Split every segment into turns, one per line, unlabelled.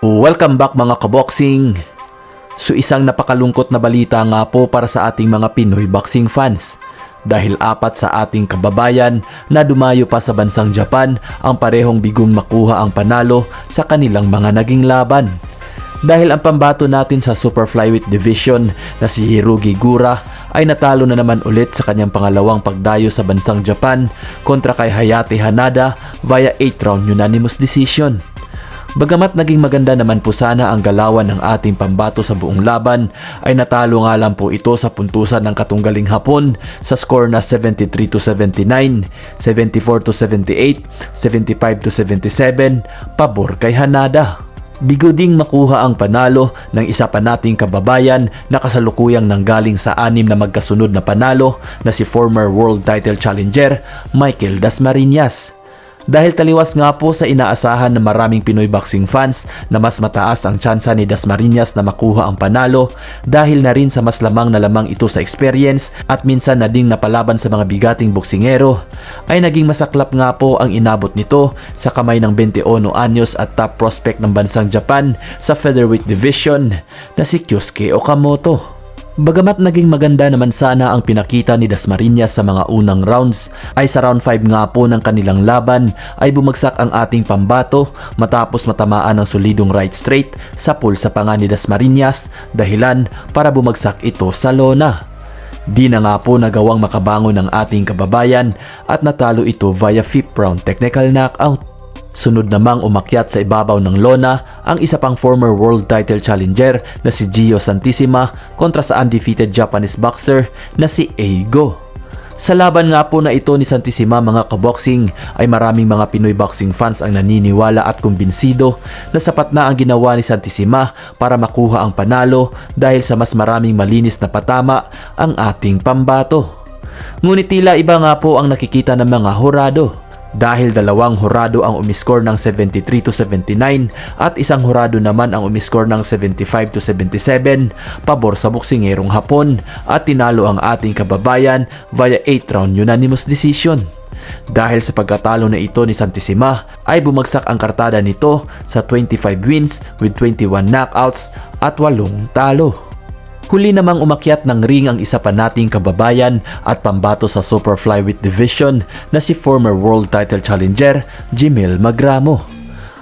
Welcome back mga kaboxing! So isang napakalungkot na balita nga po para sa ating mga Pinoy boxing fans dahil apat sa ating kababayan na dumayo pa sa bansang Japan ang parehong bigong makuha ang panalo sa kanilang mga naging laban. Dahil ang pambato natin sa Super Flyweight Division na si Hirogi Gura ay natalo na naman ulit sa kanyang pangalawang pagdayo sa bansang Japan kontra kay Hayate Hanada via 8 round unanimous decision. Bagamat naging maganda naman po sana ang galawan ng ating pambato sa buong laban, ay natalo nga lang po ito sa puntusan ng katunggaling Hapon sa score na 73 to 79, 74 to 78, 75 to 77, pabor kay Hanada. Bigo ding makuha ang panalo ng isa pa nating kababayan na kasalukuyang nanggaling sa anim na magkasunod na panalo na si former world title challenger Michael Dasmariñas. Dahil taliwas nga po sa inaasahan ng maraming Pinoy boxing fans na mas mataas ang tsansa ni Dasmariñas na makuha ang panalo dahil na rin sa mas lamang na lamang ito sa experience at minsan na ding napalaban sa mga bigating boksingero ay naging masaklap nga po ang inabot nito sa kamay ng 21 anyos at top prospect ng bansang Japan sa featherweight division na si Kyosuke Okamoto. Bagamat naging maganda naman sana ang pinakita ni Dasmariñas sa mga unang rounds, ay sa round 5 nga po ng kanilang laban ay bumagsak ang ating pambato matapos matamaan ng solidong right straight sa pulsa pa nga ni Dasmariñas dahilan para bumagsak ito sa lona. Di na nga po nagawang makabangon ng ating kababayan at natalo ito via 5th round technical knockout. Sunod namang umakyat sa ibabaw ng lona ang isa pang former world title challenger na si Gio Santissima kontra sa undefeated Japanese boxer na si Eigo. Sa laban nga po na ito ni Santissima mga kaboxing ay maraming mga Pinoy boxing fans ang naniniwala at kumbinsido na sapat na ang ginawa ni Santissima para makuha ang panalo dahil sa mas maraming malinis na patama ang ating pambato. Ngunit tila iba nga po ang nakikita ng mga horado dahil dalawang hurado ang umiskor ng 73 to 79 at isang hurado naman ang umiskor ng 75 to 77 pabor sa boksingerong Hapon at tinalo ang ating kababayan via 8 round unanimous decision. Dahil sa pagkatalo na ito ni Santissima ay bumagsak ang kartada nito sa 25 wins with 21 knockouts at 8 talo. Huli namang umakyat ng ring ang isa pa nating kababayan at pambato sa Super Flyweight Division na si former world title challenger Jimil Magramo.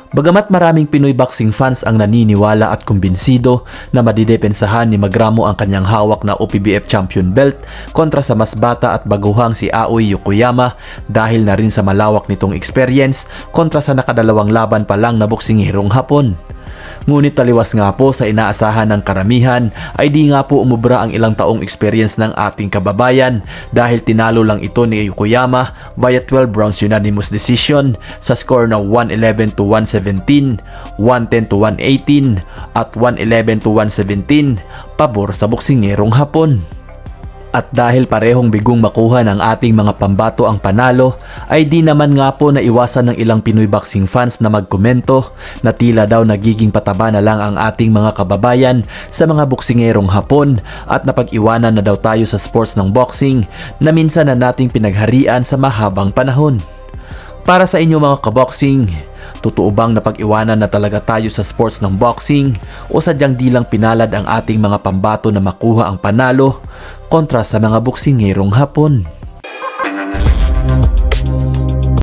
Bagamat maraming Pinoy boxing fans ang naniniwala at kumbinsido na madidepensahan ni Magramo ang kanyang hawak na OPBF champion belt kontra sa mas bata at baguhang si Aoi Yokoyama dahil na rin sa malawak nitong experience kontra sa nakadalawang laban pa lang na boksingerong Hapon. Ngunit taliwas nga po sa inaasahan ng karamihan ay di nga po umubra ang ilang taong experience ng ating kababayan dahil tinalo lang ito ni Yokoyama via 12 rounds unanimous decision sa score na 111 to 117, 110 to 118 at 111 to 117 pabor sa boksingerong Hapon. At dahil parehong bigong makuha ng ating mga pambato ang panalo, ay di naman nga po naiwasan ng ilang Pinoy boxing fans na magkomento na tila daw nagiging pataba na lang ang ating mga kababayan sa mga boksingerong Hapon at napag-iwanan na daw tayo sa sports ng boxing na minsan na nating pinagharian sa mahabang panahon. Para sa inyo mga kaboxing, totoo bang napag-iwanan na talaga tayo sa sports ng boxing o sadyang di lang pinalad ang ating mga pambato na makuha ang panalo kontra sa mga boksingerong Hapon?